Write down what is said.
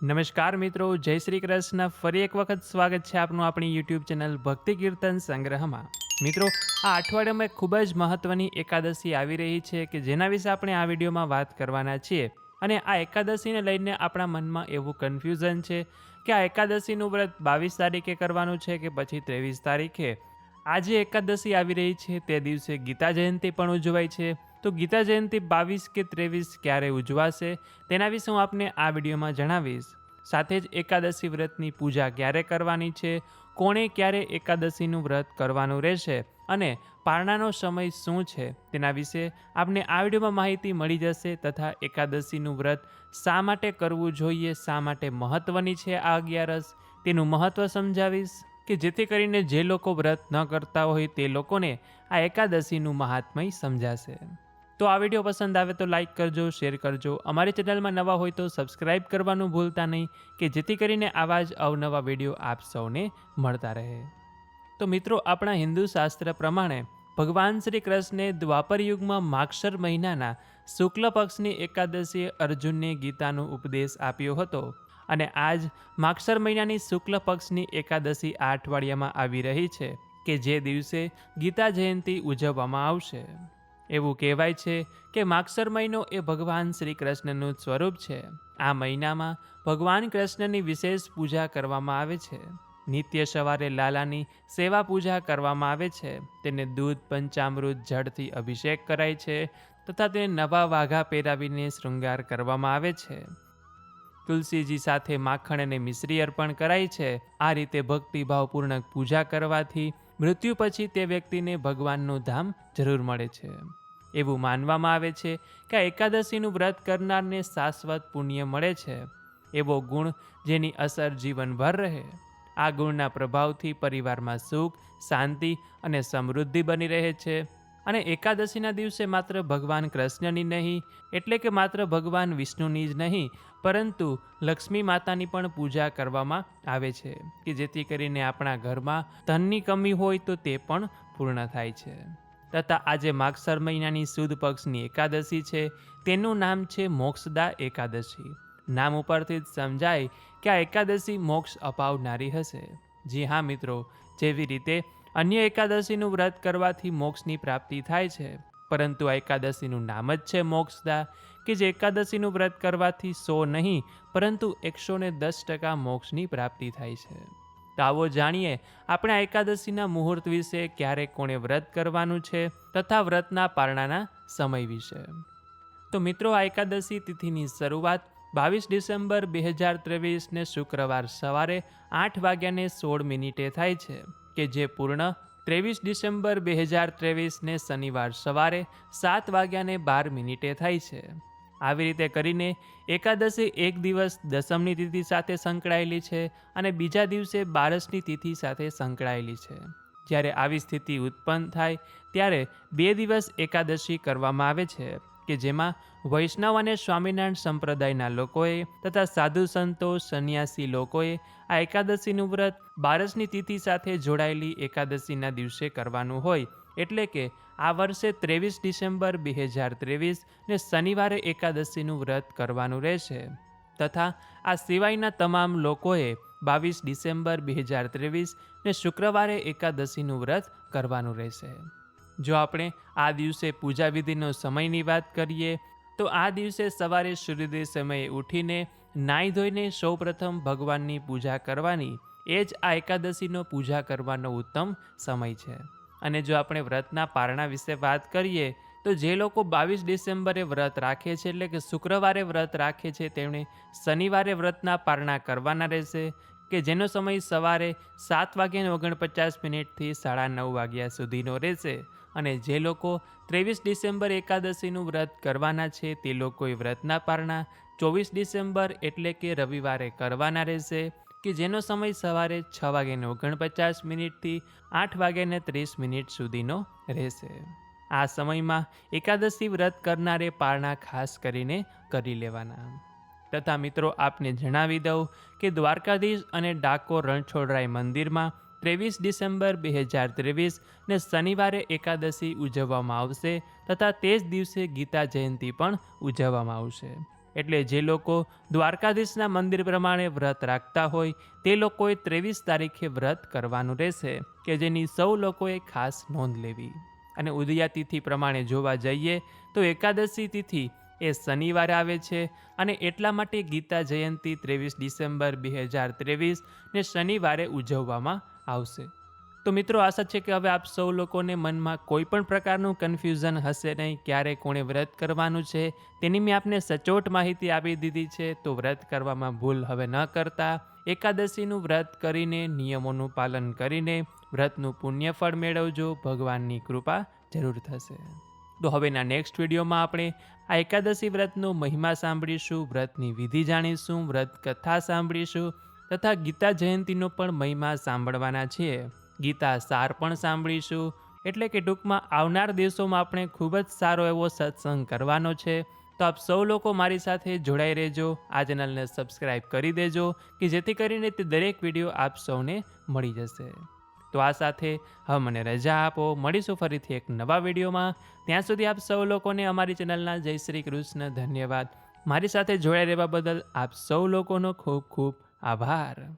નમસ્કાર મિત્રો, જય શ્રી કૃષ્ણ. ફરી એક વખત સ્વાગત છે આપનું આપણી યુટ્યુબ ચેનલ ભક્તિ કીર્તન સંગ્રહમાં. મિત્રો, આ અઠવાડિયામાં ખૂબ જ મહત્વની એકાદશી આવી રહી છે કે જેના વિશે આપણે આ વિડીયોમાં વાત કરવાના છીએ. અને આ એકાદશીને લઈને આપણા મનમાં એવું કન્ફ્યુઝન છે કે આ એકાદશીનું વ્રત બાવીસ તારીખે કરવાનું છે કે પછી ત્રેવીસ તારીખે? આજે એકાદશી આવી રહી છે, તે દિવસે ગીતા જયંતિ પણ ઉજવાય છે. તો ગીતા જયંતિ બાવીસ કે ત્રેવીસ ક્યારે ઉજવાશે, તેના વિશે હું આપને આ વિડીયોમાં જણાવીશ. સાથે જ એકાદશી વ્રતની પૂજા ક્યારે કરવાની છે, કોણે ક્યારે એકાદશીનું વ્રત કરવાનું રહેશે અને પારણાનો સમય શું છે, તેના વિશે આપને આ વિડીયોમાં માહિતી મળી જશે તથા એકાદશીનું વ્રત શા માટે કરવું જોઈએ, શા માટે મહત્ત્વની છે આ અગિયારસ, તેનું મહત્ત્વ સમજાવીશ. કે જેથી કરીને જે લોકો વ્રત ન કરતા હોય તે લોકોને આ એકાદશીનું મહાત્મય સમજાશે. તો આ વીડિયો પસંદ આવે તો લાઈક કરજો, શેર કરજો. અમારી ચેનલમાં નવા હોય તો સબસ્ક્રાઈબ કરવાનું ભૂલતા નહીં, કે જેથી કરીને આવા જ અવનવા વીડિયો આપ સૌને મળતા રહે. તો મિત્રો, આપણા હિન્દુ શાસ્ત્ર પ્રમાણે ભગવાન શ્રી કૃષ્ણે દ્વાપર યુગમાં માક્ષર મહિનાના શુક્લ પક્ષની એકાદશીએ અર્જુનને ગીતાનો ઉપદેશ આપ્યો હતો. અને આજ માક્ષર મહિનાની શુક્લ પક્ષની એકાદશી આ અઠવાડિયામાં આવી રહી છે કે જે દિવસે ગીતા જયંતિ ઉજવવામાં આવશે. એવું કહેવાય છે કે માક્ષર મહિનો એ ભગવાન શ્રી કૃષ્ણનું સ્વરૂપ છે. આ મહિનામાં ભગવાન કૃષ્ણની વિશેષ પૂજા કરવામાં આવે છે. નિત્ય સવારે લાલાની સેવા પૂજા કરવામાં આવે છે. તેને દૂધ, પંચામૃત, જળથી અભિષેક કરાય છે તથા તેને નવા વાઘા પહેરાવીને શૃંગાર કરવામાં આવે છે. તુલસીજી સાથે માખણ અને મિશ્રી અર્પણ કરાય છે. આ રીતે ભક્તિભાવપૂર્ણક પૂજા કરવાથી મૃત્યુ પછી તે વ્યક્તિને ભગવાનનું ધામ જરૂર મળે છે. એવું માનવામાં આવે છે કે એકાદશીનું વ્રત કરનારને શાશ્વત પુણ્ય મળે છે. એવો ગુણ જેની અસર જીવનભર રહે. આ ગુણના પ્રભાવથી પરિવારમાં સુખ, શાંતિ અને સમૃદ્ધિ બની રહે છે. અને એકાદશીના દિવસે માત્ર ભગવાન કૃષ્ણની નહીં, એટલે કે માત્ર ભગવાન વિષ્ણુની જ નહીં, પરંતુ લક્ષ્મી માતાની પણ પૂજા કરવામાં આવે છે, કે જેથી કરીને આપણા ઘરમાં ધનની કમી હોય તો તે પણ પૂર્ણ થાય છે. તથા આજે માગસર મહિનાની સુદ પક્ષની એકાદશી છે, તેનું નામ છે મોક્ષદા એકાદશી. નામ ઉપરથી જ સમજાય કે આ એકાદશી મોક્ષ અપાવનારી હશે. જી હા મિત્રો, જેવી રીતે અન્ય એકાદશીનું વ્રત કરવાથી મોક્ષની પ્રાપ્તિ થાય છે. પરંતુ આ એકાદશીનું નામ જ છે મોક્ષદા, કે જે એકાદશીનું વ્રત કરવાથી સો નહીં, પરંતુ એકસો ને દસ ટકા મોક્ષની પ્રાપ્તિ થાય છે. તો આવો જાણીએ, આપણે આ એકાદશીના મુહૂર્ત વિશે ક્યારે કોણે વ્રત કરવાનું છે, તથા વ્રતના પારણાના સમય વિશે. તો મિત્રો, આ એકાદશી તિથિની શરૂઆત બાવીસ ડિસેમ્બર બે હજાર ત્રેવીસને શુક્રવાર સવારે આઠ વાગ્યાને સોળ મિનિટે થાય છે. કે જે પૂર્ણ ત્રેવીસ ડિસેમ્બર બે હજાર ત્રેવીસને શનિવાર સવારે સાત વાગ્યાને બાર મિનિટે થાય છે. આવી રીતે કરીને એકાદશી એક દિવસ દસમની તિથિ સાથે સંકળાયેલી છે અને બીજા દિવસે બારસની તિથિ સાથે સંકળાયેલી છે. જ્યારે આવી સ્થિતિ ઉત્પન્ન થાય, ત્યારે બે દિવસ એકાદશી કરવામાં આવે છે. કે જેમાં વૈષ્ણવ અને સ્વામિનારાયણ સંપ્રદાયના લોકોએ તથા સાધુ સંતો, સંન્યાસી લોકોએ આ એકાદશીનું વ્રત બારસની તિથિ સાથે જોડાયેલી એકાદશીના દિવસે કરવાનું હોય. એટલે કે આ વર્ષે ત્રેવીસ ડિસેમ્બર બે હજાર ત્રેવીસ ને શનિવારે એકાદશીનું વ્રત કરવાનું રહેશે. તથા આ સિવાયના તમામ લોકોએ બાવીસ ડિસેમ્બર બે હજાર ત્રેવીસ ને શુક્રવારે એકાદશીનું વ્રત કરવાનું રહેશે. જો આપણે આ દિવસે પૂજા વિધિનો સમયની વાત કરીએ, તો આ દિવસે સવારે સૂર્યોદય સમયે ઉઠીને નાહી ધોઈને સૌપ્રથમ ભગવાનની પૂજા કરવાની, એ જ આ એકાદશીનો પૂજા કરવાનો ઉત્તમ સમય છે. અને જો આપણે વ્રતના પારણા વિશે વાત કરીએ, તો જે લોકો બાવીસ ડિસેમ્બરે વ્રત રાખે છે, એટલે કે શુક્રવારે વ્રત રાખે છે તેમણે શનિવારે વ્રતના પારણા કરવાના રહેશે, કે જેનો સમય સવારે સાત વાગ્યાને ઓગણપચાસ મિનિટથી સાડા નવ વાગ્યા સુધીનો રહેશે. અને જે લોકો ત્રેવીસ ડિસેમ્બર એકાદશીનું વ્રત કરવાના છે, તે લોકોએ વ્રતના પારણા ચોવીસ ડિસેમ્બર એટલે કે રવિવારે કરવાના રહેશે, કે જેનો સમય સવારે છ વાગ્યાને ઓગણપચાસ મિનિટથી આઠ વાગ્યાને ત્રીસ મિનિટ સુધીનો રહેશે. આ સમયમાં એકાદશી વ્રત કરનારે પારણા ખાસ કરીને કરી લેવાના. તથા મિત્રો, આપને જણાવી દઉં કે દ્વારકાધીશ અને ડાકોર રણછોડરાય મંદિરમાં ત્રેવીસ ડિસેમ્બર બે હજાર ત્રેવીસ ને શનિવારે એકાદશી ઉજવવામાં આવશે તથા તે જ દિવસે ગીતા જયંતિ પણ ઉજવવામાં આવશે. એટલે જે લોકો દ્વારકાધીશના મંદિર પ્રમાણે વ્રત રાખતા હોય, તે લોકોએ ત્રેવીસ તારીખે વ્રત કરવાનું રહેશે, કે જેની સૌ લોકોએ ખાસ નોંધ લેવી. અને ઉદયા તિથિ પ્રમાણે જોવા જઈએ, તો એકાદશી તિથિ એ શનિવારે આવે છે અને એટલા માટે ગીતા જયંતિ ત્રેવીસ ડિસેમ્બર બે હજાર ત્રેવીસ ને શનિવારે ઉજવવામાં આવશે. તો મિત્રો, આશા છે કે હવે આપ સૌ લોકોને મનમાં કોઈ પણ પ્રકારનું કન્ફ્યુઝન હશે નહીં, ક્યારે કોણે વ્રત કરવાનું છે, તેની મેં આપને સચોટ માહિતી આપી દીધી છે, તો વ્રત કરવામાં ભૂલ હવે ન કરતા. એકાદશીનું વ્રત કરીને, નિયમોનું પાલન કરીને, વ્રતનું પુણ્યફળ મેળવજો, ભગવાનની કૃપા જરૂર થશે. તો હવેના નેક્સ્ટ વિડીયોમાં આપણે આ એકાદશી વ્રતનો મહિમા સાંભળીશું, વ્રતની વિધિ જાણીશું વ્રત કથા સાંભળીશું તથા ગીતા જયંતિનો પણ મહિમા સાંભળવાના છીએ. ગીતા સાર પણ સાંભળીશું, એટલે કે ટૂંકમાં આવનાર દિવસોમાં આપણે ખૂબ જ સારો એવો સત્સંગ કરવાનો છે. તો આપ સૌ લોકો મારી સાથે જોડાઈ રહેજો, આ ચેનલને સબસ્ક્રાઈબ કરી દેજો, કે જેથી કરીને તે દરેક વીડિયો આપ સૌને મળી જશે. તો આ સાથે હવે મને રજા આપો. મળીશું ફરીથી એક નવા વિડીયોમાં. ત્યાં સુધી આપ સૌ લોકોને અમારી ચેનલના જય શ્રી કૃષ્ણ ધન્યવાદ. મારી સાથે જોડાઈ રહેવા બદલ આપ સૌ લોકોનો ખૂબ ખૂબ Abar.